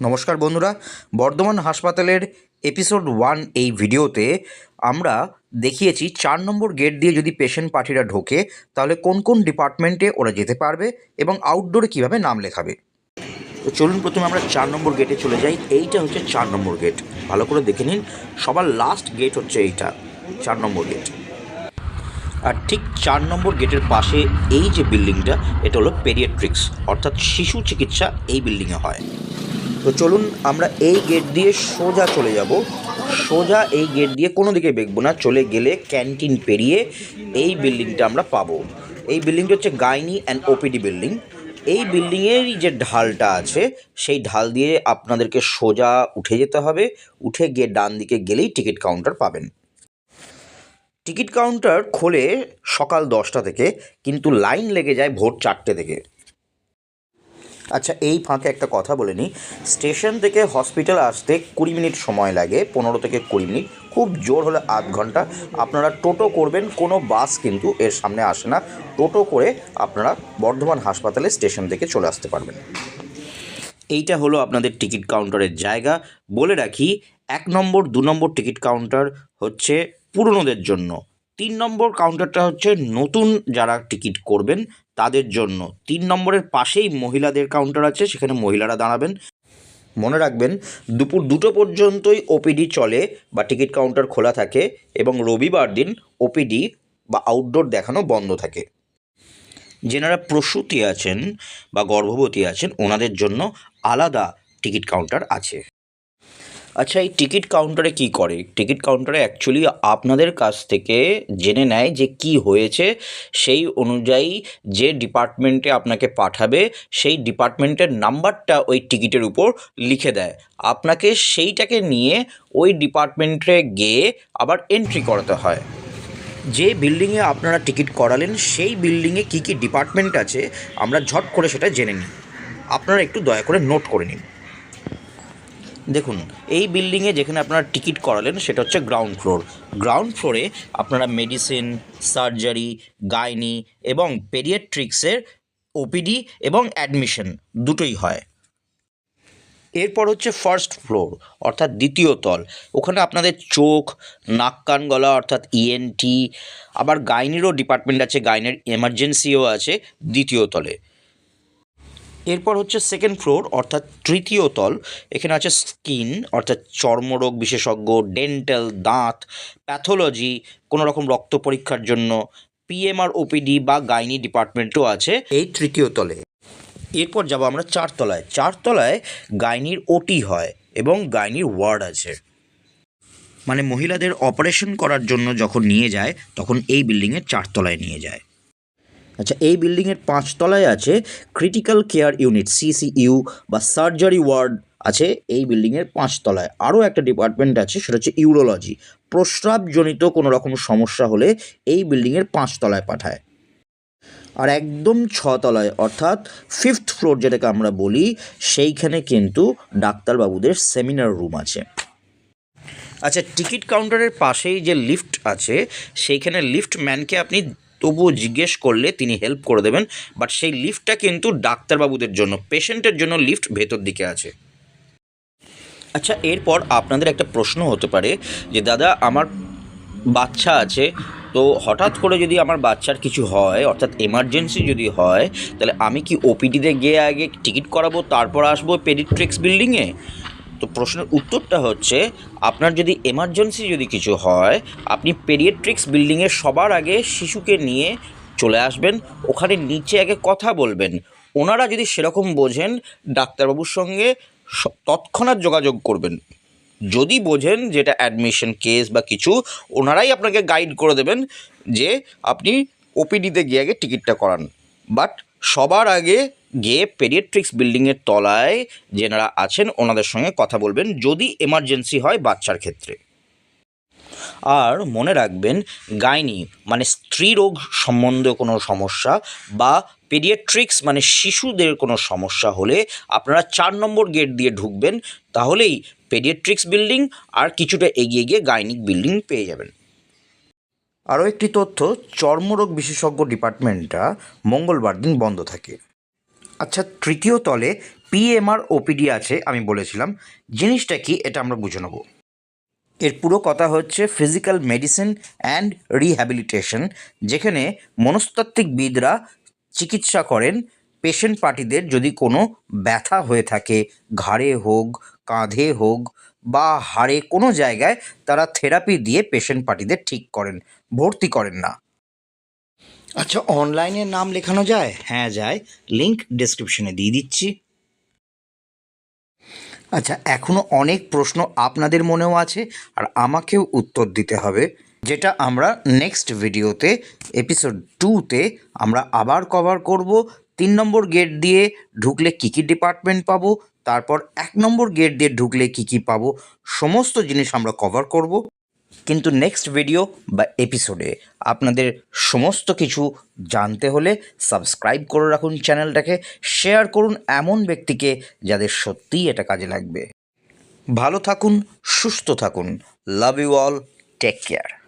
নমস্কার বন্ধুরা, বর্ধমান হাসপাতালের এপিসোড ওয়ান এই ভিডিওতে আমরা দেখিয়েছি চার নম্বর গেট দিয়ে যদি পেশেন্ট পার্টিরা ঢোকে, তাহলে কোন কোন ডিপার্টমেন্টে ওরা যেতে পারবে এবং আউটডোরে কীভাবে নাম লেখাবে? তো চলুন প্রথমে আমরা চার নম্বর গেটে চলে যাই। এইটা হচ্ছে চার নম্বর গেট ভালো করে দেখে নিন, সবার লাস্ট গেট হচ্ছে এইটা, চার নম্বর গেট আর ঠিক চার নম্বর গেটের পাশে এই যে বিল্ডিংটা এটা হলো পেরিয়াট্রিক্স অর্থাৎ শিশু চিকিৎসা এই বিল্ডিংয়ে হয়। তো চলুন আমরা এই গেট দিয়ে সোজা চলে যাব। সোজা এই গেট দিয়ে কোনো দিকে বেগবো না, চলে গেলে ক্যান্টিন পেরিয়ে এই বিল্ডিংটা আমরা পাবো। এই বিল্ডিংটা হচ্ছে গাইনি অ্যান্ড ওপিডি বিল্ডিং এই বিল্ডিংয়েরই যে ঢালটা আছে, সেই ঢাল দিয়ে আপনাদেরকে সোজা উঠে যেতে হবে। উঠে গিয়ে ডান দিকে গেলেই টিকিট কাউন্টার পাবেন। টিকিট কাউন্টার খোলে সকাল দশটা থেকে, কিন্তু লাইন লেগে যায় ভোর চারটে থেকে। আচ্ছা এই ফাঁকে একটা কথা বলে নিই। স্টেশন থেকে হসপিটাল আসতে কুড়ি মিনিট সময় লাগে, পনেরো থেকে কুড়ি মিনিট। খুব জোর হলে আধ ঘণ্টা। আপনারা টোটো করবেন, কোনো বাস কিন্তু এর সামনে আসে না। টোটো করে আপনারা বর্ধমান হাসপাতালে স্টেশন থেকে চলে আসতে পারবেন। এইটা হলো আপনাদের টিকিট কাউন্টারের জায়গা। বলে রাখি, এক নম্বর, দু নম্বর টিকিট কাউন্টার হচ্ছে পুরনোদের জন্য। তিন নম্বর কাউন্টারটা হচ্ছে নতুন যারা টিকিট করবেন, তাদের জন্য। তিন নম্বরের পাশেই মহিলাদের কাউন্টার আছে, সেখানে মহিলারা দাঁড়াবেন। মনে রাখবেন, দুপুর দুটো পর্যন্তই ওপিডি চলে বা টিকিট কাউন্টার খোলা থাকে এবং রবিবার দিন ওপিডি বা আউটডোর দেখানো বন্ধ থাকে। যেনারা প্রসূতি আছেন বা গর্ভবতী আছেন, ওনাদের জন্য আলাদা টিকিট কাউন্টার আছে। আচ্ছা এই টিকিট কাউন্টারে কি করে? টিকিট কাউন্টারে অ্যাকচুয়ালি আপনাদের কাছ থেকে জেনে নেয় যে কি হয়েছে, সেই অনুযায়ী যে ডিপার্টমেন্টে আপনাকে পাঠাবে, সেই ডিপার্টমেন্টের নাম্বারটা ওই টিকিটের উপর লিখে দেয়। আপনাকে সেইটাকে নিয়ে ওই ডিপার্টমেন্টে গিয়ে আবার এন্ট্রি করাতে হয়। যে বিল্ডিংয়ে আপনারা টিকিট করালেন, সেই বিল্ডিংয়ে কী কী ডিপার্টমেন্ট আছে, আমরা ঝট করে সেটা জেনে নিই। আপনারা একটু দয়া করে নোট করে নিন। দেখুন, এই বিল্ডিংয়ে যেখানে আপনারা টিকিট করালেন, সেটা হচ্ছে গ্রাউন্ড ফ্লোর গ্রাউন্ড ফ্লোরে আপনারা মেডিসিন সার্জারি গাইনি এবং পেরিয়াট্রিক্সের ওপিডি এবং অ্যাডমিশন দুটোই হয়। এরপর হচ্ছে ফার্স্ট ফ্লোর অর্থাৎ দ্বিতীয় তল। ওখানে আপনাদের চোখ, নাক, কান, গলা, অর্থাৎ ইএনটি আবার গাইনিরও ডিপার্টমেন্ট আছে গাইনের এমার্জেন্সিও আছে দ্বিতীয় তলে। এরপর হচ্ছে সেকেন্ড ফ্লোর অর্থাৎ তৃতীয় তল। এখানে আছে স্কিন অর্থাৎ চর্মরোগ বিশেষজ্ঞ ডেন্টাল দাঁত প্যাথোলজি কোনো রকম রক্ত পরীক্ষার জন্য পিএমআর ওপিডি বা গাইনি ডিপার্টমেন্টও আছে এই তৃতীয় তলে। এরপর যাব আমরা চারতলায় চারতলায় গাইনির ওটি হয় এবং গাইনির ওয়ার্ড আছে। মানে মহিলাদের অপারেশন করার জন্য যখন নিয়ে যায়, তখন এই বিল্ডিংয়ের চারতলায় নিয়ে যায়। আচ্ছা এই বিল্ডিংয়ের পাঁচতলায় আছে ক্রিটিক্যাল কেয়ার ইউনিট সিসিইউ বা সার্জারি ওয়ার্ড আছে এই বিল্ডিংয়ের পাঁচতলায়। আরও একটা ডিপার্টমেন্ট আছে, সেটা হচ্ছে ইউরোলজি প্রস্রাবজনিত কোনো রকম সমস্যা হলে এই বিল্ডিংয়ের পাঁচতলায় পাঠায়। আর একদম ছতলায়, অর্থাৎ ফিফথ ফ্লোর যেটাকে আমরা বলি, সেইখানে কিন্তু ডাক্তারবাবুদের সেমিনার রুম আছে। আচ্ছা টিকিট কাউন্টারের পাশেই যে লিফট আছে, সেইখানে লিফট ম্যানকে আপনি তবুও জিজ্ঞেস করলে তিনি হেল্প করে দেবেন বাট সেই লিফটটা কিন্তু ডাক্তারবাবুদের জন্য পেশেন্টের জন্য লিফট ভেতর দিকে আছে। আচ্ছা এরপর আপনাদের একটা প্রশ্ন হতে পারে যে, দাদা, আমার বাচ্চা আছে, তো হঠাৎ করে যদি আমার বাচ্চার কিছু হয়, অর্থাৎ এমার্জেন্সি যদি হয়, তাহলে আমি কি ওপিডিতে গিয়ে আগে টিকিট করাবো, তারপর আসব পেডিট্রিক্স বিল্ডিংয়ে তো প্রশ্নের উত্তরটা হচ্ছে, আপনার যদি এমার্জেন্সি যদি কিছু হয়, আপনি পেরিয়েট্রিক্স বিল্ডিংয়ে সবার আগে শিশুকে নিয়ে চলে আসবেন, ওখানে নিচে আগে কথা বলবেন। ওনারা যদি সেরকম বোঝেন, ডাক্তারবাবুর সঙ্গে তৎক্ষণাৎ যোগাযোগ করবেন। যদি বোঝেন যেটা অ্যাডমিশন কেস বা কিছু, ওনারাই আপনাকে গাইড করে দেবেন যে আপনি ওপিডিতে গিয়ে আগে টিকিটটা করান। বাট সবার আগে গিয়ে পেডিয়াট্রিক্স বিল্ডিংয়ের তলায় যেনারা আছেন, ওনাদের সঙ্গে কথা বলবেন যদি এমার্জেন্সি হয় বাচ্চার ক্ষেত্রে। আর মনে রাখবেন গাইনি মানে স্ত্রী রোগ সম্বন্ধে কোনো সমস্যা বা পেডিয়াট্রিক্স মানে শিশুদের কোনো সমস্যা হলে আপনারা চার নম্বর গেট দিয়ে ঢুকবেন, তাহলেই পেডিয়াট্রিক্স বিল্ডিং আর কিছুটা এগিয়ে গিয়ে গাইনিক বিল্ডিং পেয়ে যাবেন। আরও একটি তথ্য, চর্মরোগ বিশেষজ্ঞ ডিপার্টমেন্টটা মঙ্গলবার দিন বন্ধ থাকে। আচ্ছা তৃতীয় তলে পিএমআর, ওপিডি আছে, আমি বলেছিলাম। জিনিসটা কি, এটা আমরা বুঝে নেব। এর পুরো কথা হচ্ছে ফিজিক্যাল মেডিসিন অ্যান্ড রিহ্যাবিলিটেশন যেখানে মনস্তাত্ত্বিকবিদরা চিকিৎসা করেন পেশেন্ট পার্টিদের যদি কোনো ব্যথা হয়ে থাকে, ঘাড়ে হোক, কাঁধে হোক, বা হাড়ে কোনো জায়গায় তারা থেরাপি দিয়ে পেশেন্ট পার্টিদের ঠিক করেন, ভর্তি করেন না। আচ্ছা অনলাইনে নাম লেখানো যায়? হ্যাঁ যায়। লিংক ডেসক্রিপশনে দিয়ে দিচ্ছি। আচ্ছা এখনও অনেক প্রশ্ন আপনাদের মনেও আছে, আর আমাকেও উত্তর দিতে হবে, যেটা আমরা নেক্সট ভিডিওতে এপিসোড টুতে আমরা আবার কভার করব। তিন নম্বর গেট দিয়ে ঢুকলে কী কী ডিপার্টমেন্ট পাবো, তারপর এক নম্বর গেট দিয়ে ঢুকলে কী কী পাবো, সমস্ত জিনিস আমরা কভার করব। কিন্তু নেক্সট ভিডিও বা এপিসোডে আপনাদের সমস্ত কিছু জানতে হলে সাবস্ক্রাইব করে রাখুন চ্যানেলটাকে শেয়ার করুন এমন ব্যক্তিকে যাদের সত্যিই এটা কাজে লাগবে। ভালো থাকুন, সুস্থ থাকুন। Love you all take care